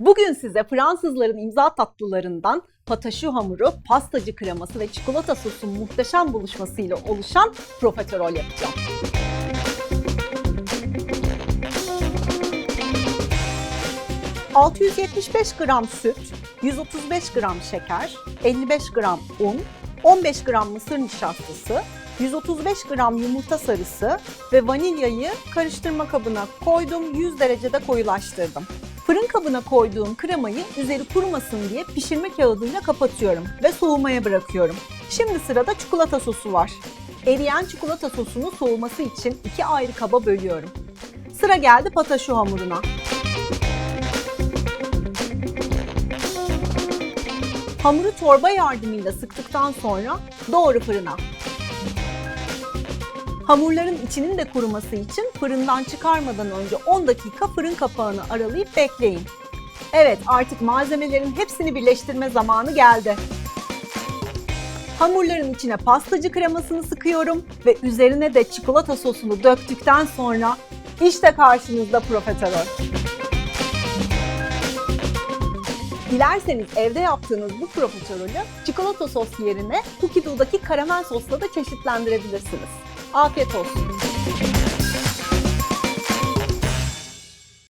Bugün size Fransızların imza tatlılarından pataşu hamuru, pastacı kreması ve çikolata sosun muhteşem buluşmasıyla oluşan profiterol yapacağım. ...675 gram süt, 135 gram şeker, 55 gram un, 15 gram mısır nişastası, 135 gram yumurta sarısı ve vanilyayı karıştırma kabına koydum, 100 derecede koyulaştırdım. Fırın kabına koyduğum kremayı üzeri kurumasın diye pişirme kağıdıyla kapatıyorum ve soğumaya bırakıyorum. Şimdi sırada çikolata sosu var. Eriyen çikolata sosunu soğuması için iki ayrı kaba bölüyorum. Sıra geldi pataşu hamuruna. Hamuru torba yardımıyla sıktıktan sonra doğru fırına. Hamurların içinin de kuruması için fırından çıkarmadan önce 10 dakika fırın kapağını aralayıp bekleyin. Evet artık malzemelerin hepsini birleştirme zamanı geldi. Hamurların içine pastacı kremasını sıkıyorum ve üzerine de çikolata sosunu döktükten sonra işte karşınızda profiterol. Dilerseniz evde yaptığınız bu profiterolü çikolata sos yerine Cookie Dough'daki karamel sosla da çeşitlendirebilirsiniz. Afiyet olsun.